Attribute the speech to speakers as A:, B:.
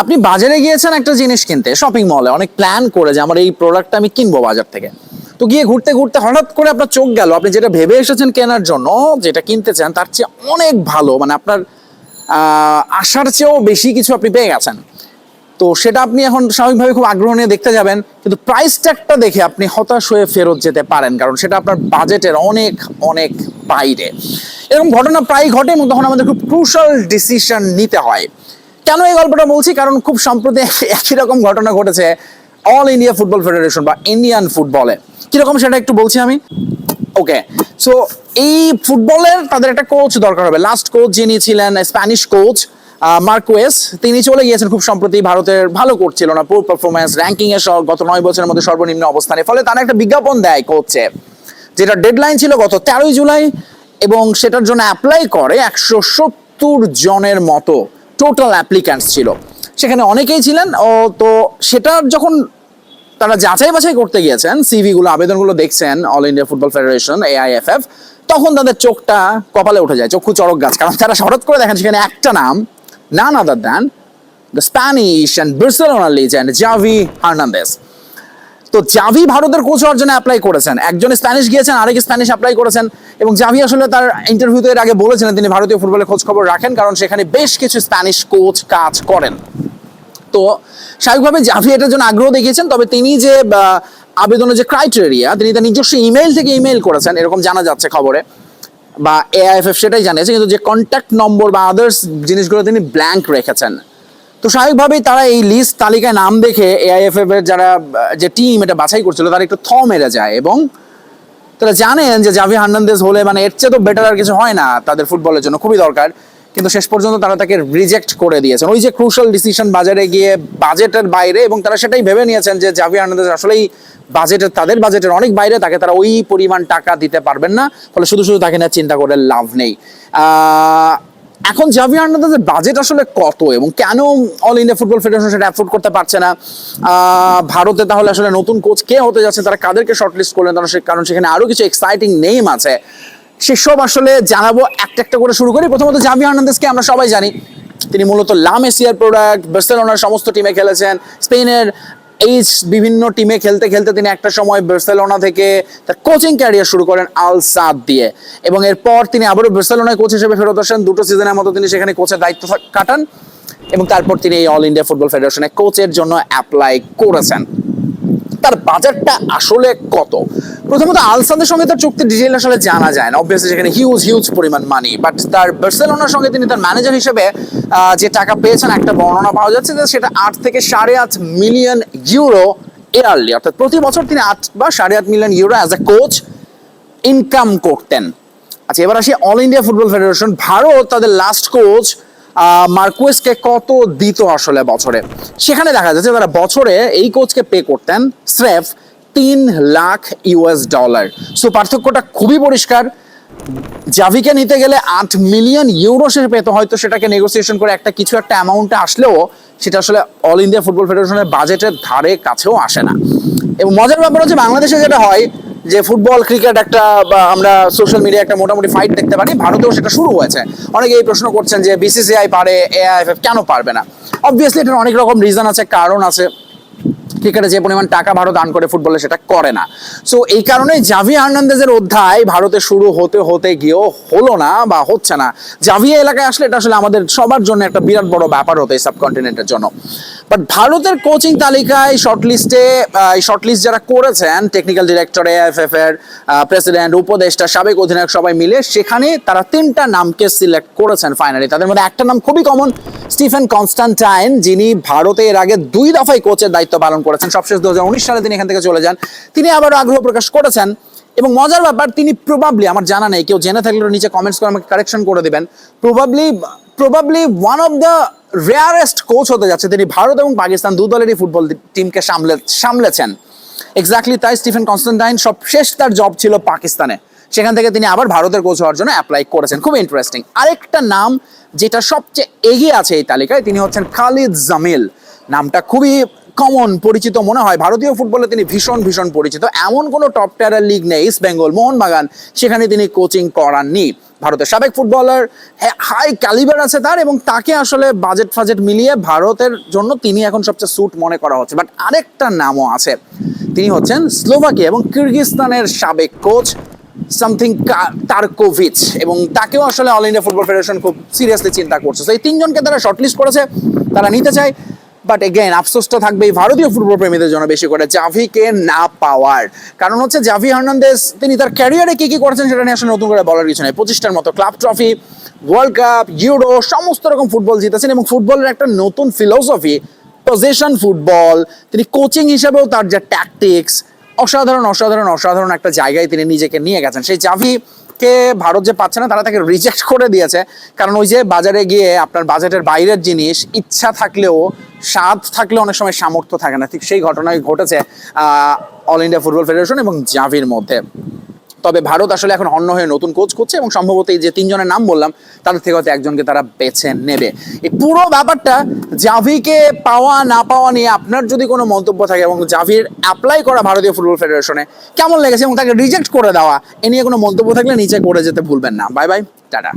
A: আপনি বাজারে গিয়েছেন একটা জিনিস কিনতে শপিং মলে অনেক প্ল্যান করে যে আমার এই প্রোডাক্টটা আমি কিনবো বাজার থেকে। তো গিয়ে ঘুরতে ঘুরতে হঠাৎ করে আপনার চোখ গেল, আপনি যেটা ভেবে এসেছেন কেনার জন্য, যেটা কিনতে চান, তার চেয়ে অনেক ভালো মানে আপনার আশার চেয়েও বেশি কিছু আপনি পেয়ে গেছেন। তো সেটা আপনি এখন স্বাভাবিকভাবে খুব আগ্রহ নিয়ে দেখতে যাবেন, কিন্তু প্রাইস ট্যাগটা দেখে আপনি হতাশ হয়ে ফেরত যেতে পারেন, কারণ সেটা আপনার বাজেটের অনেক অনেক বাইরে। এরকম ঘটনা প্রায় ঘটে এবং তখন আমাদের খুব ক্রুশাল ডিসিশন নিতে হয়। কেন এই গল্পটা বলছি? কারণ খুব সম্প্রতি একই রকম ঘটনা ঘটেছে অল ইন্ডিয়া ফুটবল ফেডারেশন বা ইন্ডিয়ান ফুটবলে কীরকম সেটা একটু বলছি আমি? ওকে সো এই ফুটবলের তাদের একটা কোচ দরকার হবে। লাস্ট কোচ যিনি ছিলেন স্প্যানিশ কোচ মার্কোয়েস তিনি চলে গিয়েছেন খুব সম্প্রতি। ভারতের ভালো করছিল না পুর পারফরমেন্স র্যাঙ্কিং এ সব গত নয় বছরের মধ্যে সর্বনিম্ন অবস্থানে। ফলে তারা একটা বিজ্ঞাপন দেয় কোচে যেটা ডেডলাইন ছিল গত তেরোই জুলাই, এবং সেটার জন্য অ্যাপ্লাই করে একশো সত্তর জনের মতো। টোটাল অ্যাপ্লিক্যান্টস ছিল। সেখানে অনেকেই ছিলেন, ও তো সেটার যখন তারা যাচাই বাছাই করতে গিয়েছেন সিভিগুলো আবেদনগুলো দেখছেন All India Football Federation AIFF তখন তাদের চোখটা কপালে উঠে যায়, চক্ষু চড়ক গাছ, কারণ তারা হঠাৎ করে দেখেন সেখানে একটা নাম none other than the Spanish and Barcelona legend Xavi Hernandez তো জাভি ভারতের কোচ হওয়ার জন্য অ্যাপ্লাই করেছেন। একজন স্প্যানিশ গিয়েছেন, আরেক স্প্যানিশ অ্যাপ্লাই করেছেন এবং জাভি আসলে তার ইন্টারভিউতে এর আগে বলেছিলেন, তিনি ভারতীয় ফুটবলের খোঁজ খবর রাখেন কারণ সেখানে বেশ কিছু স্প্যানিশ কোচ কাজ করেন। তো স্বাভাবিকভাবে জাভি এটার জন্য আগ্রহ দেখিয়েছেন, তবে তিনি যে আবেদনের যে ক্রাইটেরিয়া তিনি তার নিজস্ব ইমেল থেকে ইমেল করেছেন, এরকম জানা যাচ্ছে খবরে, বা এআইএফএফ সেটাই জানিয়েছে, কিন্তু যে কন্ট্যাক্ট নম্বর বা আদার্স জিনিসগুলো তিনি ব্ল্যাঙ্ক রেখেছেন। তো স্বাভাবিকভাবেই তারা এই লিস্ট তালিকায় নাম দেখে এআইএফএফ এর যারা, যে টিম এটা বাছাই করছিল, তারা একটু থ মেরে যায় এবং তারা জানেন যে জাভি হার্নান্দেজ হলে মানে এর চেয়ে তো বেটার আর কিছু হয় না তাদের ফুটবলের জন্য, খুবই দরকার। কিন্তু শেষ পর্যন্ত তারা তাকে রিজেক্ট করে দিয়েছেন। ওই যে ক্রুশাল ডিসিশন বাজারে গিয়ে বাজেটের বাইরে এবং তারা সেটাই ভেবে নিয়েছেন যে জাভি হার্নান্দেজ আসলেই বাজেটের তাদের বাজেটের অনেক বাইরে, তাকে তারা ওই পরিমাণ টাকা দিতে পারবেন না। ফলে শুধু শুধু তাকে নিয়ে চিন্তা করে লাভ নেই। এখন জাভি হার্নান্দেজের বাজেট আসলে কত এবং কেন অল ইন্ডিয়া ফুটবল ফেডারেশন সেটা অ্যাফোর্ড করতে পারছে না? ভারতে তাহলে আসলে নতুন কোচ কে হতে যাচ্ছে? তারা কাদেরকে শর্টলিস্ট করলেন? তারা কারণ সেখানে আরও কিছু এক্সাইটিং নেম আছে। সেসব আসলে জানাব একটা একটা করে শুরু করি। প্রথমত জাভি হার্নান্দেজকে আমরা সবাই জানি। তিনি মূলত লাম এশিয়ার প্রোডাক্ট বার্সেলোনার সমস্ত টিমে খেলেছেন। স্পেনের এইচ বিভিন্ন টিমে খেলতে খেলতে তিনি একটা সময় বার্সেলোনা থেকে তার কোচিং ক্যারিয়ার শুরু করেন আল সাদ দিয়ে। এবং এরপর তিনি আবারও বার্সেলোনায় কোচ হিসেবে ফেরত আসেন। দুটো সিজনের মতো তিনি সেখানে কোচের দায়িত্ব কাটান। এবং তারপর তিনি এই অল ইন্ডিয়া ফুটবল ফেডারেশনে কোচের জন্য অ্যাপ্লাই করেছেন। তার বাজারটা আসলে কত? প্রথমত আলসাদের সঙ্গে তার চুক্তির ডিটেল আসলে জানা যায় না। অবভিয়াসলি সেখানে হিউজ হিউজ পরিমাণ মানি বাট তার বার্সেলোনার সঙ্গে তিনি তার ম্যানেজার হিসেবে যে টাকা পেয়েছেন, একটা বর্ণনা পাওয়া যাচ্ছে যে সেটা আট থেকে সাড়ে আট মিলিয়ন ইউরো ইয়ারলি অর্থাৎ প্রতি বছর তিনি আট বা সাড়ে আট million euro as a coach income করতেন। আচ্ছা এবার আসি All India Football Federation Bharat তাদের লাস্ট কোচ মার্কুয়েসকে কত দিত আসলে বছরে? সেখানে দেখা যাচ্ছে তারা বছরে এই কোচকে পে করতেন স্রেফ তিন লাখ ইউএস ডলার সো পার্থক্যটা খুবই পরিষ্কার। জাভিকে নিতে গেলে আট মিলিয়ন ইউরো সে পেতে, হয়তো সেটাকে নেগোসিয়েশন করে একটা কিছু একটা অ্যামাউন্টে আসলেও সেটা আসলে অল ইন্ডিয়া ফুটবল ফেডারেশনের বাজেটের ধারে কাছেও আসে না। এবং মজার ব্যাপার হচ্ছে বাংলাদেশে যেটা হয় যে ফুটবল, ক্রিকেট একটা আমরা সোশ্যাল মিডিয়া একটা মোটামুটি ফাইট দেখতে পারি, ভারতেও সেটা শুরু হয়েছে। অনেকে এই প্রশ্ন করছেন যে বিসিসিআই পারে এআইএফএফ কেন পারবে না? অবভিয়াসলি এটার অনেক রকম রিজন আছে, কারণ আছে। ক্রিকেটে যে পরিমাণ টাকা ভারত দান করে ফুটবলে সেটা করে না। সো এই কারণে জাভি হার্নান্দেজের অধ্যায় ভারতে শুরু হতে হতে গিয়েও হলো না বা হচ্ছে না। জাভিয়া এলাকায় আসলে এটা আসলে আমাদের সবার জন্য একটা বিরাট বড় ব্যাপার হতো এই সাবকন্টিনেন্টের জন্য। বাট ভারতের কোচিং তালিকায় শর্টলিস্টে শর্টলিস্ট যারা করেছেন টেকনিক্যাল ডিরেক্টর এএফএফ এর প্রেসিডেন্ট উপদেষ্টা, সাবেক অধিনায়ক সবাই মিলে, সেখানে তারা তিনটা নামকে সিলেক্ট করেছেন ফাইনালি তাদের মধ্যে একটা নাম খুবই কমন স্টিফেন কনস্টান্টাইন, যিনি ভারতে এর আগে দুই দফায় কোচের দায়িত্ব পালন করেছেন। সবশেষ দু হাজার উনিশ সালে তিনি এখান থেকে চলে যান। তিনি আবার আগ্রহ প্রকাশ করেছেন এবং মজার ব্যাপার, তিনি প্রবাবলি আমার জানা নেই, কেউ জেনে থাকলে নিচে কমেন্টস করে আমাকে কারেকশন করে দেবেন। Probably probably one of the rarest coach হতে যাচ্ছে। তিনি ভারত এবং পাকিস্তান দু দলেরই ফুটবল টিমকে সামলে, সামলেছেন। এক্স্যাক্টলি তাই স্টিফেন কনস্টান্টাইন সব শেষ তার জব ছিল পাকিস্তানে। সেখান থেকে তিনি আবার ভারতের কোচ হওয়ার জন্য অ্যাপ্লাই করেছেন। খুব ইন্টারেস্টিং আরেকটা নাম যেটা সবচেয়ে এগিয়ে আছে এই তালিকায়, তিনি হচ্ছেন খালিদ জামিল। নামটা খুবই কমন পরিচিত মনে হয়। ভারতীয় ফুটবলে তিনি ভীষণ ভীষণ পরিচিত। এমন কোনো টপ টিয়ারের লিগ নেই। ইস্ট বেঙ্গল মোহনবাগান সেখানে তিনি কোচিং করাননি। ভারতের সাবেক ফুটবলার হাই ক্যালিবার আছে তার এবং তাকে আসলে বাজেট ফাজেট মিলিয়ে ভারতের জন্য তিনি এখন সবচেয়ে স্যুট মনে করা হচ্ছে। বাট আরেকটা নামও আছে। তিনি হচ্ছেন স্লোভাকিয়া এবং কিরগিস্তানের সাবেক কোচ সামথিং তারকোভিচ এবং তাকেও আসলে অল ইন্ডিয়া ফুটবল ফেডারেশন খুব সিরিয়াসলি চিন্তা করছে। তো এই তিনজনকে তারা শর্টলিস্ট করেছে, তারা নিতে চায়। বাট এগেন আফসোসটা থাকবে এই ভারতীয় ফুটবল প্রেমীদের জন্য বেশি করে, জাভিকে না পাওয়ার। কারণ হচ্ছে জাভি হার্নান্দেজ, তিনি তার ক্যারিয়ারে কী কী করেছেন সেটা নিয়ে আসলে নতুন করে বলার কিছু নেই। পঁচিশটার মতো club trophy world cup euro সমস্ত রকম ফুটবল জিতেছেন এবং ফুটবলের একটা নতুন ফিলোসফি পজিশন ফুটবল তিনি কোচিং হিসেবেও তার যে ট্যাকটিক্স অসাধারণ অসাধারণ অসাধারণ একটা জায়গায় তিনি নিজেকে নিয়ে গেছেন। সেই জাভি কে ভারত যে পাচ্ছে না, তারা তাকে রিজেক্ট করে দিয়েছে। কারণ ওই যে বাজারে গিয়ে আপনার বাজেটের বাইরের জিনিস, ইচ্ছা থাকলেও, স্বাদ থাকলেও অনেক সময় সামর্থ্য থাকে না। ঠিক সেই ঘটনাই ঘটেছে অল ইন্ডিয়া ফুটবল ফেডারেশন এবং জাভির মধ্যে। তবে ভারত আসলে এখন অন্য হয়ে নতুন কোচ করছে এবং সম্ভবত এই যে তিনজনের নাম বললাম, তাদের থেকে হয়তো একজনকে তারা বেছে নেবে। এই পুরো ব্যাপারটা জাভিকে পাওয়া, না পাওয়া নিয়ে আপনার যদি কোনো মন্তব্য থাকে এবং জাভির অ্যাপ্লাই করা ভারতীয় ফুটবল ফেডারেশনে কেমন লেগেছে এবং তাকে রিজেক্ট করে দেওয়া, এ নিয়ে কোনো মন্তব্য থাকলে নিচে করে যেতে ভুলবেন না। Bye bye tata.